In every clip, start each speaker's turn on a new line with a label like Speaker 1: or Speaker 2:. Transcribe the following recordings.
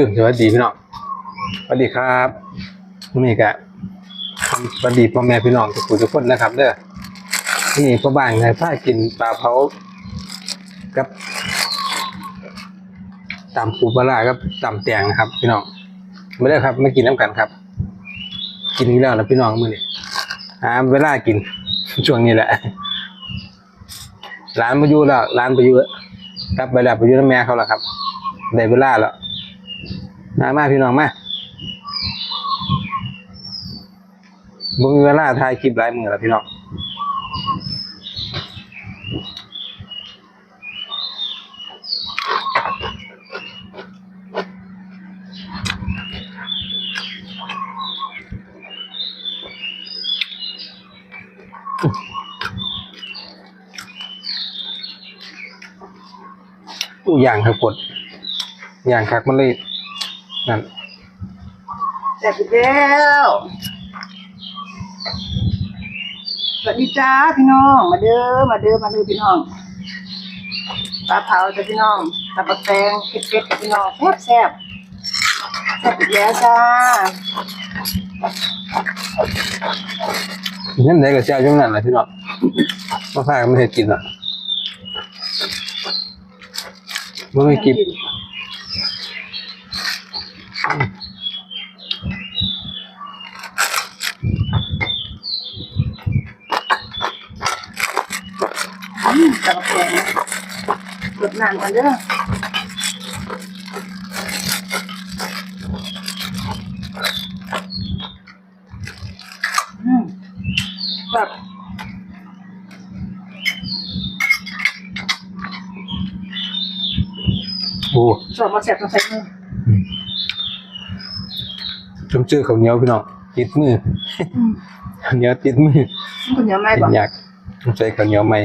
Speaker 1: ื่องสวัสดีพี่น้องสวัสดีครับนี่กะสวัสดีพ่อแม่พี่น้องทุกคนทุกคนนะครับเด้อนี่พ่อบ้านไงผ้ากินปลาเผากับตำปูปลากับตำแตงนะครับ พี่น้องไม่ได้ครับไม่กินน้ำกันครับ กินอีกแล้วนะพี่น้องมือนี้หาเวลากินช่วงนี้แหละร้านมาอยู่แล้วร้านไปอยู่กลับไปแล้วไปอยู่น้ำแม่เขาแล้วครับได้เวลาแล้ว มามาพี่น้องมาบ่มีเวลาถ่ายคลิปหลายมือแล้วพี่น้องอู้ย่างครับกดย่างคักมันเลย นั่น
Speaker 2: แซ่บอีกแล้ว สวัสดีจ้าพี่น้อง มาเด้อ มาเด้อ มาเด้อพี่น้อง ปลาเผาจ้ะพี่น้อง ปลาปลาแตงเผ็ดๆจ้ะพี่น้อง แซ่บแซ่บแซ่บอีกแล้วจ้า
Speaker 1: นั่นไหนก็แซ่บจังนั้นแหละพี่น้องมาพากันไม่เห็ดกินอะบ่ไม่กิน
Speaker 2: อืมปลาปลาแตงกดน้ำกันเด้ออืมแบบ
Speaker 1: โอ้
Speaker 2: ชอบมาแซ่บต้องใส่มือ
Speaker 1: จมเจอข้าวเหนียวพี่น้องติดมือ
Speaker 2: อืม
Speaker 1: ข้าวเหนียวติดมือ
Speaker 2: มันคนเหนียวไหม
Speaker 1: เป็น
Speaker 2: บ่
Speaker 1: อยากใส่ข้าวเหนียวใหม่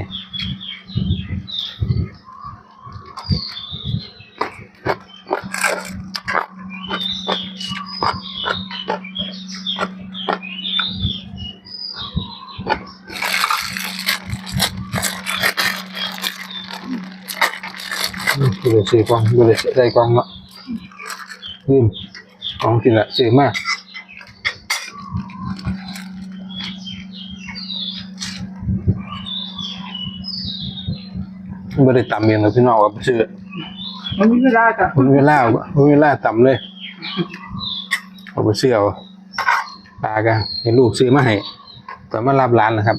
Speaker 1: ก็เลยซื้อกล่องก็เลยใส่กล่องเนาะลืม กล่องกินละซื้อมาไม่ได้ตำเองเลยพี่น้องว่าไปซื้อ
Speaker 2: มันมีเวลาจ้ะ
Speaker 1: มันเวลามันเวลาต่ำเลยเอาไปซื้อเอาปลากันให้ลูกซื้อมาให้ตอนมารับร้านนะครับ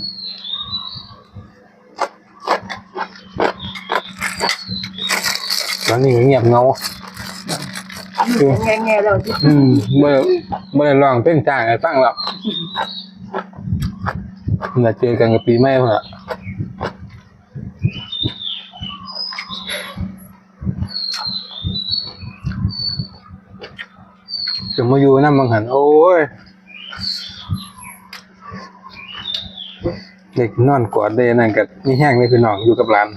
Speaker 1: ตอนนี้ก็เงียบเงา
Speaker 2: แง่แง่ๆแล้ว
Speaker 1: อืมเมื่อเมื่อร้องเพลงจ้างให้ฟังแล้วเราเจอกันกับปีใหม่เพื่อจะมาอยู่น้ำบางหันโอ้ย เด็กนอนกอดได้นั่นกับนี่แห้งเลยพี่น้องอยู่กับหลาน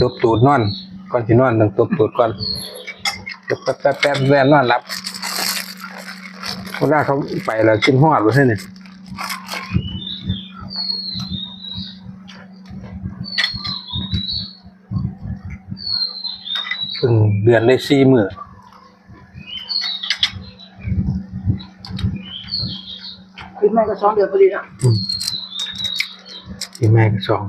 Speaker 1: ตบตูดนอน ก่อนที่นอนต้องตบตูดก่อน แป๊บแป๊บแป๊บแวนนอนรับเวลาเขาไปแล้วกินหอดไปใช่เนี่ยเพิ่งเดือนได้สี่มือ
Speaker 2: ปีใหม่ก็สองเดือนพอดีนะ
Speaker 1: ที่แม่ก็สอง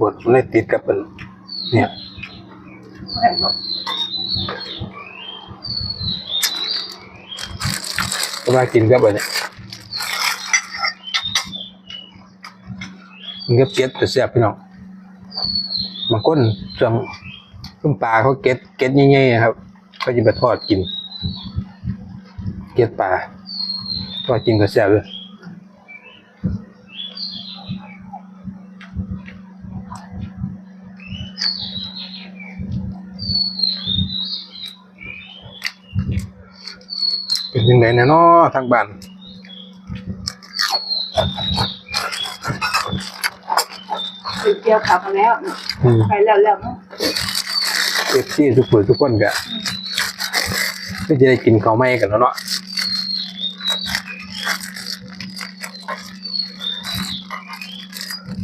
Speaker 1: มันแหกปวดมันเลยติดกับมันเนี่ยก็มากินกับอันเนี้ยมันก็เก็ตแต่แซ่บพี่น้องบางคนจองขึ้นปลาเขาเก็ตเก็ตง่ายๆครับเขาจะไปทอดกิน เก็ตปลาทอดกินก็แซ่บเลย เป็นยังไงเนี่ยเนาะทางบ้าน
Speaker 2: เป็นเกี่ยวขาวมาแล้ว
Speaker 1: อืม
Speaker 2: ไปแล้วแล้วเนาะ
Speaker 1: เอฟซีทุกคนทุกคนก็ก็จะได้กินข้าวไหม้กันแล้วเนาะ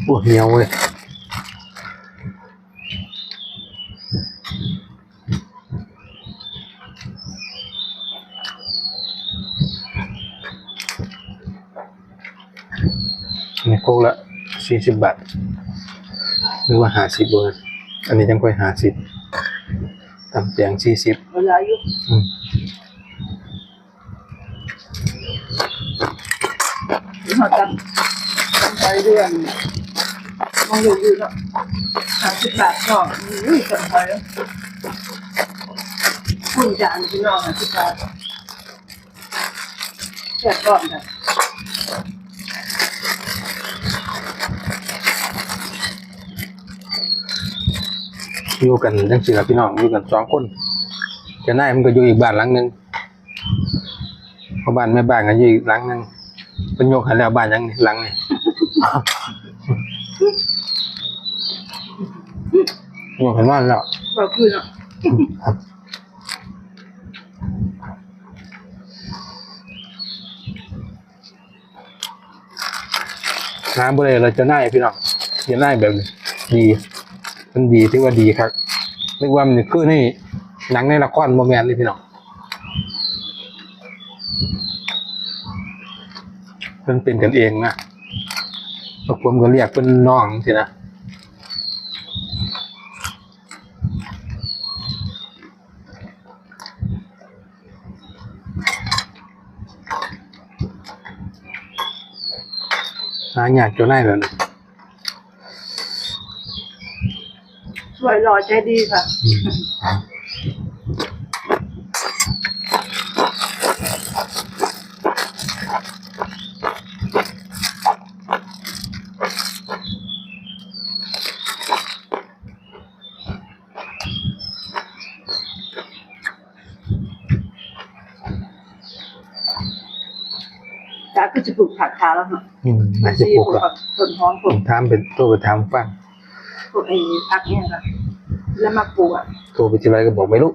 Speaker 1: โอ้เหนียวเว้ย นี่โคกละสี่สิบบาทหรือว่าหาสิบบาทอันนี้ยังค่อยหาสิบตำเตียงสี่สิบ
Speaker 2: เวลาอยู่
Speaker 1: อืม
Speaker 2: ที่เขาจำจำไปเรื่องมองอยู่อยู่เนาะหาสิบบาทเนาะนี่จำไปแล้วคุณจานพี่น้องหาสิบบาทแค่ก่อนนะ
Speaker 1: อยู่กันจังสี่ละพี่น้องอยู่กันสองคนจะนายมันก็อยู่อีกบ้านหลังหนึ่งเพราะบ้านแม่บ้านก็อยู่อีกหลังหนึ่งเป็นโยกให้แล้วบ้านยังนี่หลังนี่โยกเห็นว่าแล้ว
Speaker 2: ก็คือเนาะ
Speaker 1: น้ำบริเวณเราจะน่ายพี่น้องจะน่ายแบบนี้ดี มันดีที่ว่าดีครับเรียกว่ามันคือนี่หนังในละครโมแมนต์นี่พี่น้องมันเป็นกันเองนะพวกผมก็เรียกเป็นน้องสินะหาอยากจะน่ายแบบนี้
Speaker 2: ส วยหล่อใจดีค่ะจ้าก็จะปลูกผักขาแล้วเนาะ
Speaker 1: อืมน่าจะ
Speaker 2: ที่
Speaker 1: ปลูก
Speaker 2: ปลูก
Speaker 1: อะ
Speaker 2: ผักต้นหอมป
Speaker 1: ผ
Speaker 2: ลูก
Speaker 1: มทำเป็นตัวไปทำฟัง
Speaker 2: ปลูกไอ้ผักเนี่ยค่ะ แล้วมาปลูกอะ
Speaker 1: โทรไปทีไรก็บอกไม่รู้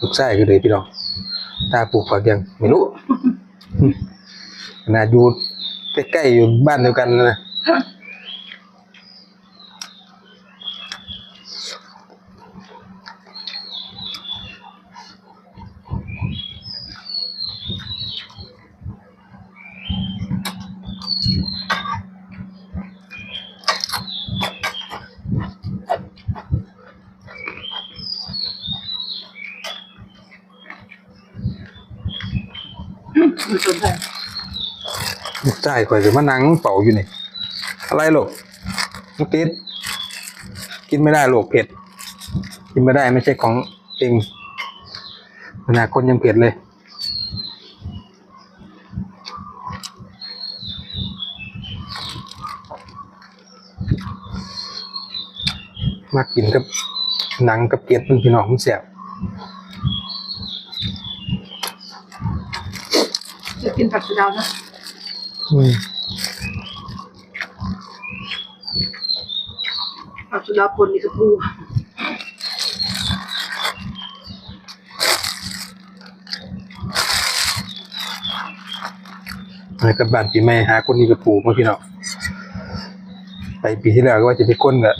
Speaker 1: ลูกชายก็เลยพี่น้องตาปลูกฝักยังไม่รู้ขนาดอยู่ใกล้ๆอยู่บ้านเดียวกันนะ ลูกชายคอยจะมานั่งเป่าอยู่นี่ อะไรลูกลูกติดกินไม่ได้ลูกเผ็ด กินไม่ได้ไม่ใช่ของเองขนาดคนยังเผ็ดเลยมากินกับหนังกับเกล็ดมันพี่น้องมันแสบ
Speaker 2: จะกินผักสะเดานะ ผักสะเดาปนนี่กระปู
Speaker 1: ไปกับบ้านปีใหม่หาคนนี้กับปู่มาพี่น้องไปปีที่แล้วก็ว่าจะไปก้นกับ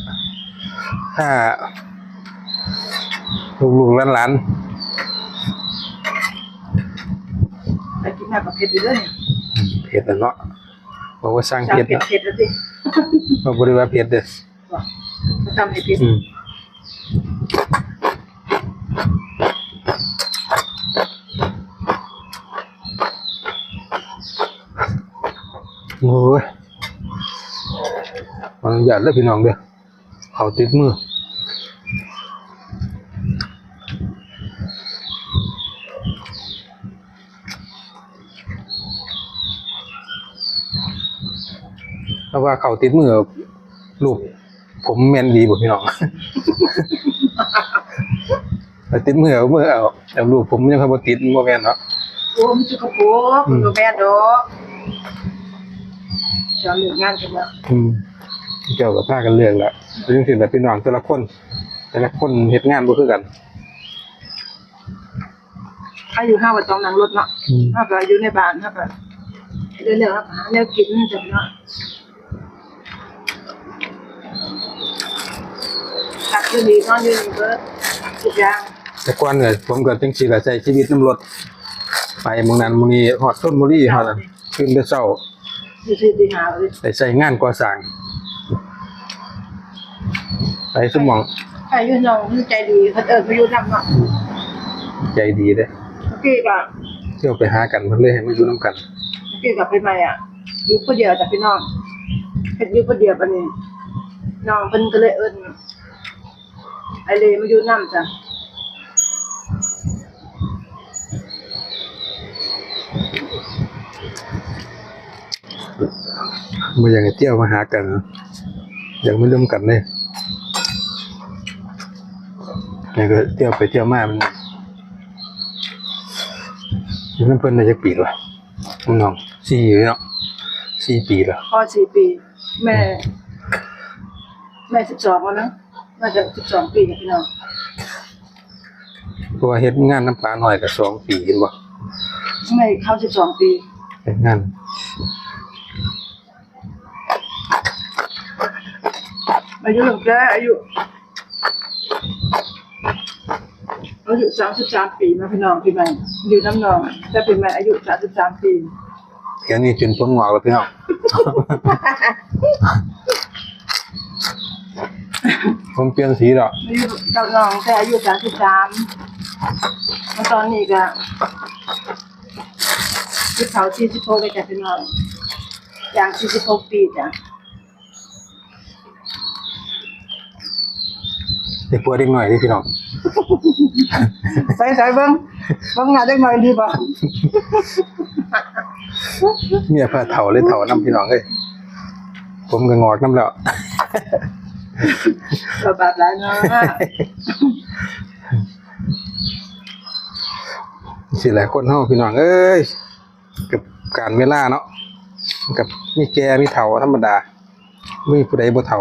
Speaker 1: ถ้าลูกๆหลาน
Speaker 2: ไปกินมากกับเผ็ดอยู่ด้วย
Speaker 1: ๆเผ็ดแล้วเนาะบอกว่าสร้าง
Speaker 2: จำ
Speaker 1: เผ็ด
Speaker 2: เผ็ด
Speaker 1: เนาะ
Speaker 2: เผ็ดแล้วสิ
Speaker 1: มาบริวารเผ็ดเด้อ
Speaker 2: มาทำให้เผ็ด
Speaker 1: อืมโอ้ยขออนุญาตเลยพี่น้องเด้อเขาติดมือ เพราะว่าเขาติดมือลูกผมแมนดีบ่พี่น้องเอติดมือเอามือเอาแต่ลูกผมยังเขาบ่ติดบ่แม่นเนาะ
Speaker 2: โอ้มันจะกระโปรงมันก็แม่นดอกจะเลือกงานกันแล้ว
Speaker 1: อืมเจ้าก็พากันเลือกแล้วเป็นจังซี่แหละพี่น้องแต่ละคน แต่ละคนเฮ็ดงานบ่คือกัน
Speaker 2: อายุห้าวันต้องนั่งรถเนาะ
Speaker 1: อืม
Speaker 2: ห้าก็อยู่ในบ้านห้าก็เรื่องๆครับหาแนวกินจังเนาะ ตักอยู่นี่นอนอยู่นี่เบิดทุกอย่าง
Speaker 1: แต่ก่อนเนี่ยผมก็จังซี่แหละใช้ชีวิตนํรถไปหมองนั้นหมองนี้ฮอดชลบุรีฮอดนั้นขึ้นแต่เช้า
Speaker 2: อยู่ที่ที่หาเลย
Speaker 1: ไปใช้งานก่อสร้าง ไปสมอง
Speaker 2: ใครอยู่น้องมันใจดีเขาเอิ้นมาอยู่นำเนาะ
Speaker 1: ใจดีเด้
Speaker 2: เมื่อกี้ก็
Speaker 1: เที่ยวไปหากันเพิ่นเลยให้มาอยู่นํกัน
Speaker 2: เมื่อกี้ก็เป็นไงอะอยู่คนเดียวแต่พี่น้องเฮ็ดอยู่คนเดียวปานนี้น้องเพิ่นก็เลยเอิ้น ไอเลมาอยู่นำจ้ะ
Speaker 1: บ่อยากให้เที่ยวมาหากันนะอยากมาร่วมกันเลยนี่ก็เที่ยวไปเที่ยวมามันอยู่มันเพิ่นได้จักปีแล้วน้องสี่เนาะสี่ปีแล้ว
Speaker 2: พอสี่ปี แม่ แม่สิบสองแล้วนะ น่าจะสิบสองปีนะพี่น้อง
Speaker 1: เพราะว่าเฮ็ดงานน้ำปลาหน่อยก็สองปีเห็นบ่
Speaker 2: แม่เข้าสิบสองปี
Speaker 1: เฮ็ดงาน
Speaker 2: อายุของแกอายุอายุสามสิบสามปีมาพี่น้องพี่แม่อยู่น้ำนองแต่พี่แม่อายุสามสิบสามปี
Speaker 1: เดี๋ยวนี้จนผมงอกแล้วพี่น้อง ผมเปลี่ยนสีแล้ว
Speaker 2: อายุน้ำนองแต่อายุสามสิบสามมาตอนนี้ก็ที่เขาสี่สิบหกเลยจ้ะพี่น้องอย่างสี่สิบหกปีจ้ะ
Speaker 1: เด็กปัวเด็กหน่อยนี่พี่น้อง
Speaker 2: ใส่ใส่เบิ้งเบิ้งงานได้หน่อยดีป่ะ
Speaker 1: เมียพาเฒ่าเลยเฒ่านํพี่น้องเอ้ยผมก็งอกนํแล้ว
Speaker 2: เระบาดแล้วเนาะ
Speaker 1: สิหลายคนเฮาพี่น้องเอ้ยกับการเวลาเนาะกับมีแก่มีเฒ่าธรรมดาไม่มีผู้ใดบ่เฒ่า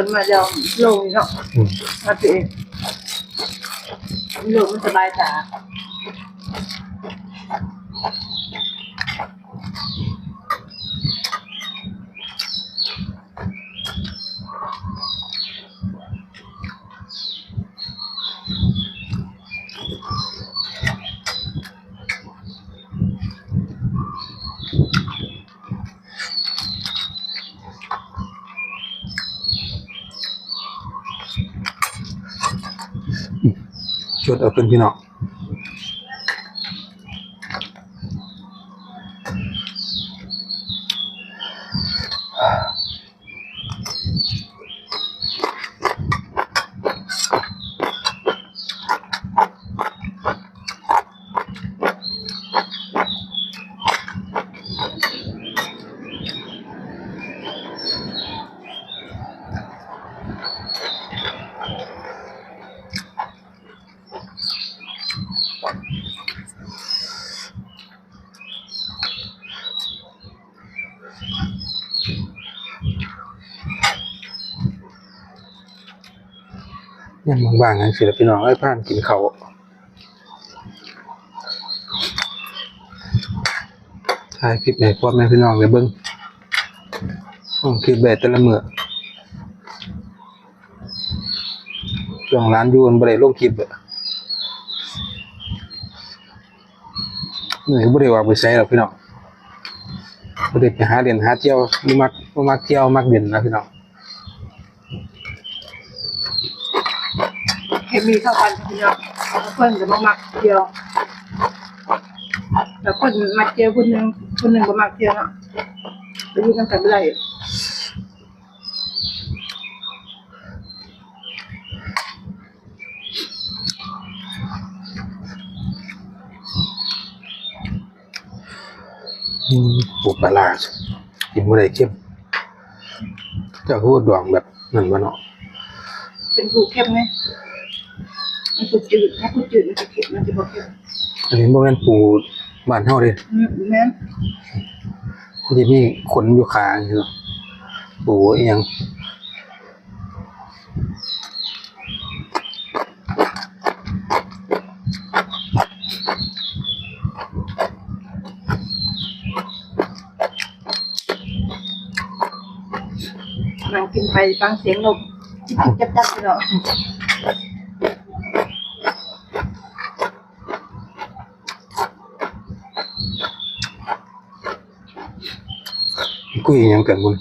Speaker 2: ตัดต้นมาเดียวลงเนาะ
Speaker 1: อืม
Speaker 2: มาตัวเองลงมันสบายตา
Speaker 1: ชดเอา เนี่ยังบางๆนะสิละพี่น้องเอ้ยผ่านกินเขาถ่ายคลิปให้พ่อแม่พี่น้องเลยเบิ้งส่งคลิปแบบแต่ละเมื้อช่วงร้านยูนบ่ได้ลงคลิปอะนี่ก็บ่ได้ว่าไปใช้หรอกพี่น้อง บ่ได้ไปหาเล่นหาเที่ยวบ่มักบ่มักเที่ยวมักเล่นนะพี่น้อง
Speaker 2: เคมีเข้ากันพี่น้องเพื่อนจะมามักเทียวแต่คนมาเที่ยวคนหนึ่งคนหนึ่งก็มาเที่ยวเนาะไปอยู่กันกันไม่ได้
Speaker 1: อืม ปวดปลาร้ากินบ่ได้เข้มเจ้าคือว่าดองแบบนั่นบ่เนาะ
Speaker 2: เป็นผูเข้มไหมมันผูจืดถ้าผูจืดมันจะเค็มมันจะบอกเค็ม
Speaker 1: อันนี้บ่แม่นปูบ้านเฮาเด้
Speaker 2: อืมแม่น
Speaker 1: มันจะมีขนอยู่ขาอย่างเงี้ยเนาะปูอีหยัง
Speaker 2: นั่งกินไปฟังเสียงลมจิ๊บจิ๊บจับจับไปเนาะ
Speaker 1: กุ้ยอีหยังกันบุญ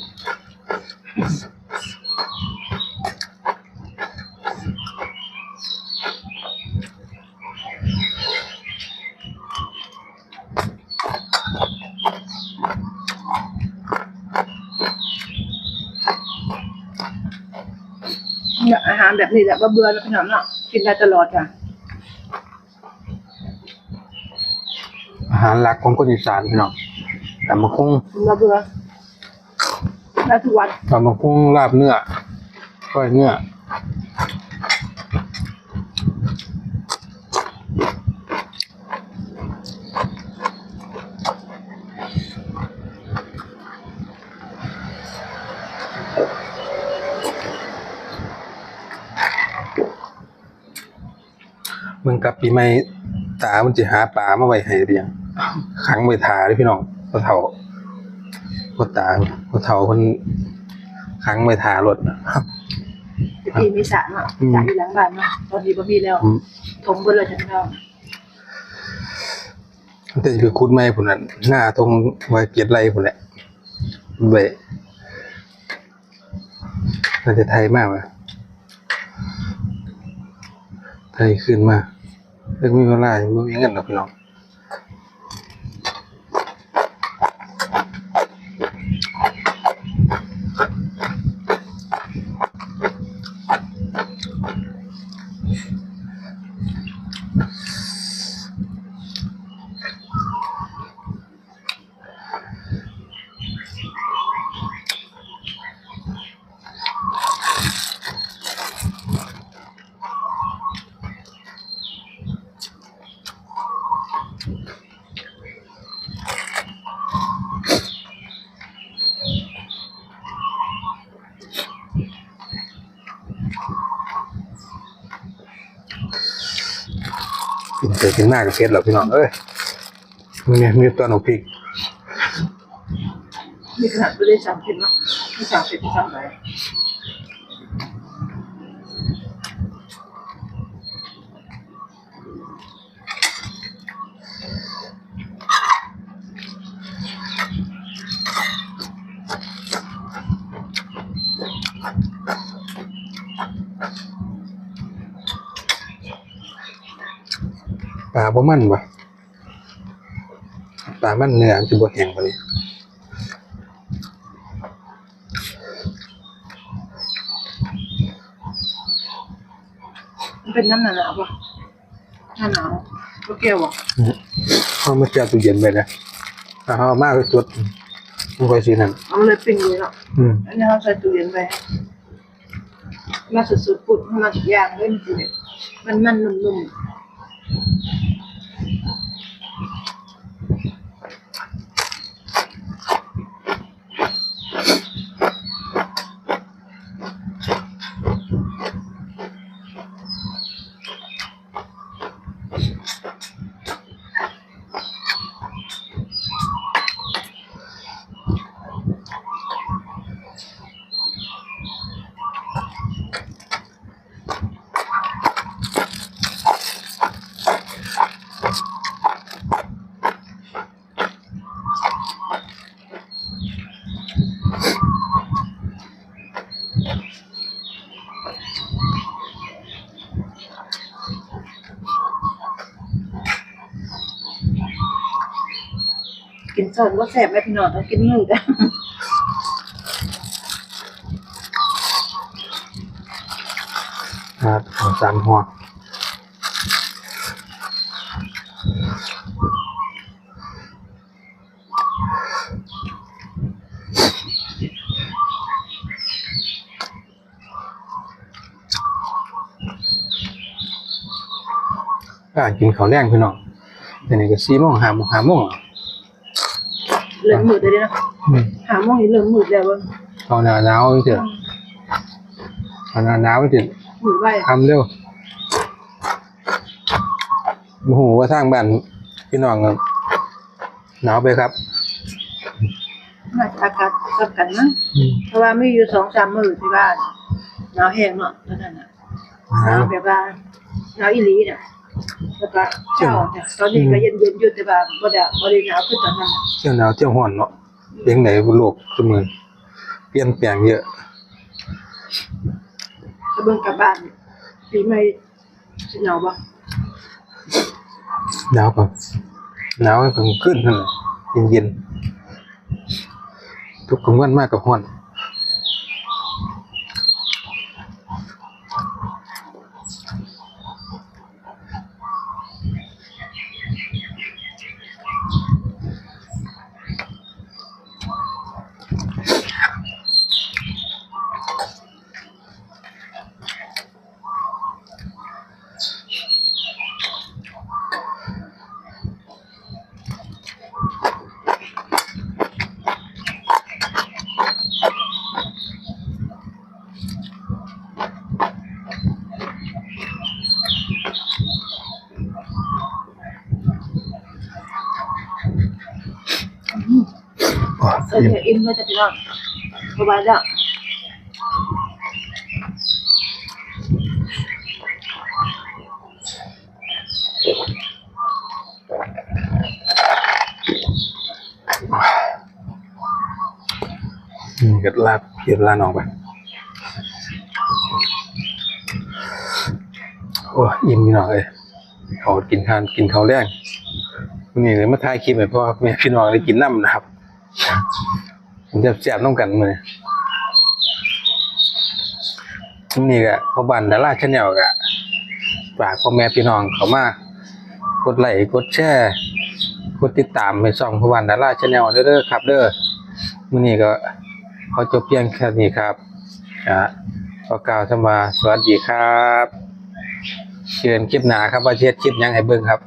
Speaker 2: เนี่ยอาหาร แบบนี้แหละว่าเบื่อแล้วพี่น้องเนาะกินได้ตลอดจ้ะ
Speaker 1: อาหารหลักของคนอีสานพี่น้องแต่มาคง
Speaker 2: ว่าเบื่อได้ทุกวัน
Speaker 1: ตำบักหุ่งลาบเนื้อก้อยเนื้อ กลับปีใหม่ตามันจะหาปลามาไว้ให้เพียงขังไว้ทาเด้อพี่น้องพ่อเฒ่าพ่อตาพ่อเฒ่าเพิ่นขังไว้ทารถน่ะ
Speaker 2: ตะกี้มีสระเนาะ
Speaker 1: อืม
Speaker 2: สระอยู่หลังบ้านเนาะตอนนี้บ่มีแล้ว
Speaker 1: อืม
Speaker 2: ถมเบิ่เลยจ้ะพี่น้อง
Speaker 1: แต่คือคุดไม่ผุนนั้นหน้าตรงไว้เกียรติไรผุนแหละเบะน่าจะไทยมากว่ะไทยขึ้นมา เรื่องมีเวลาอย่างมีเงินหรอกพี่น้อง กินไปกินหน้ากับเฟสหรอพี่น้องเอ้ยมึงเนี่ยมีตัวหนูพริก
Speaker 2: มีขนาดบ่ได้สั่งกินเนาะไมีสั่งเสร็จสั่งไป
Speaker 1: ปลาบ่มันวะปลามันเนื้อมันจะบ่แห้งกว่านี้
Speaker 2: มันเป็นน้ำหนาวๆป่ะหน้าหนาวก็เกี่ยวอะ
Speaker 1: เอามาแช่ตู้เย็นไปนะถ้าเอามากก็สดมันค่อยสินั่น
Speaker 2: เอามาเลยปิ้งเลยเนาะ
Speaker 1: อืม
Speaker 2: อันนี้เราใส่ตู้เย็นไปมาสุดๆปุ๊บให้มาทุกอย่างเลยมันสิเนี่ยมันมันนุ่มๆ สอนว่าแสบไหมพี่น้องต้องกินมือกัน
Speaker 1: ครับเอาสามหัวอ่ากินข้าวแรงพี่น้องอันนี้ก็สี่โมงห้าโมงห้าโมงอะ
Speaker 2: เริ่มมืดเลยเนาะ
Speaker 1: อืม
Speaker 2: หาโมงนี้เริ่มมืดแล้วเว้ย
Speaker 1: เอาหนาหนาวจังซี่เอาหนาหนาวจังซี่
Speaker 2: มืดไว้
Speaker 1: ทำเร็วโอ้โหว่าทางบ้านพี่น้องครับหนาวไปครับ
Speaker 2: น่าจะอากาศกลับกันมั้งเพราะว่ามีอยู่สองสามมื้อที่บ้านหนาวแห้งเนาะตอนนั้นน่ะหนาวแบบว่าหนาวอีหลีเนี่ย แล้วก็เช้าเนี่ยตอนนี้ก็เย็นๆอยู่แต่ว่าบ่ได้บ่ได้หนาวคือตอนนั้นน่ะ
Speaker 1: เที่ยวหนาวเที่ยวร้อนเนาะเพียงไหนบนโลกเสมอเปลี่ยนแปลงเยอะ
Speaker 2: ก็เบิ่งกลับบ้านปีใหม่สิหนาวบ่
Speaker 1: หนาวก่อนหนาวให้ผมขึ้นนั่นแหละเย็นๆทุกกลางวันมากกับร้อน โอ้
Speaker 2: เออเดี๋ยวอิ่มแล้วจะพี่น้องสบายแล้ว
Speaker 1: นี่ก็ลาบเพียนลาน้องไปโอ้อิ่มพี่น้องเอ้ยเขากินทานกินเขาวแรงวันนี้เลยมาถ่ายคลิปให้พ่อแม่พี่น้องได้กินน้ำนะครับ ผมจะแซ่บน้องกันมือนี้นี่ก็พ่อบ้านดาราชาแนลก็ฝากพ่อแม่พี่น้องเขามากดไลค์กดแชร์กดติดตามให้ช่องพ่อบ้านดาราชาแนลเด้อๆครับ เด้อมื้อนี้ก็ขอจบเพียงแค่นี้ครับอะขอกล่าวคำว่าสวัสดีครับเชิญคลิปหนาครับว่าเฮ็ดคลิปยังให้เบิ่งครับ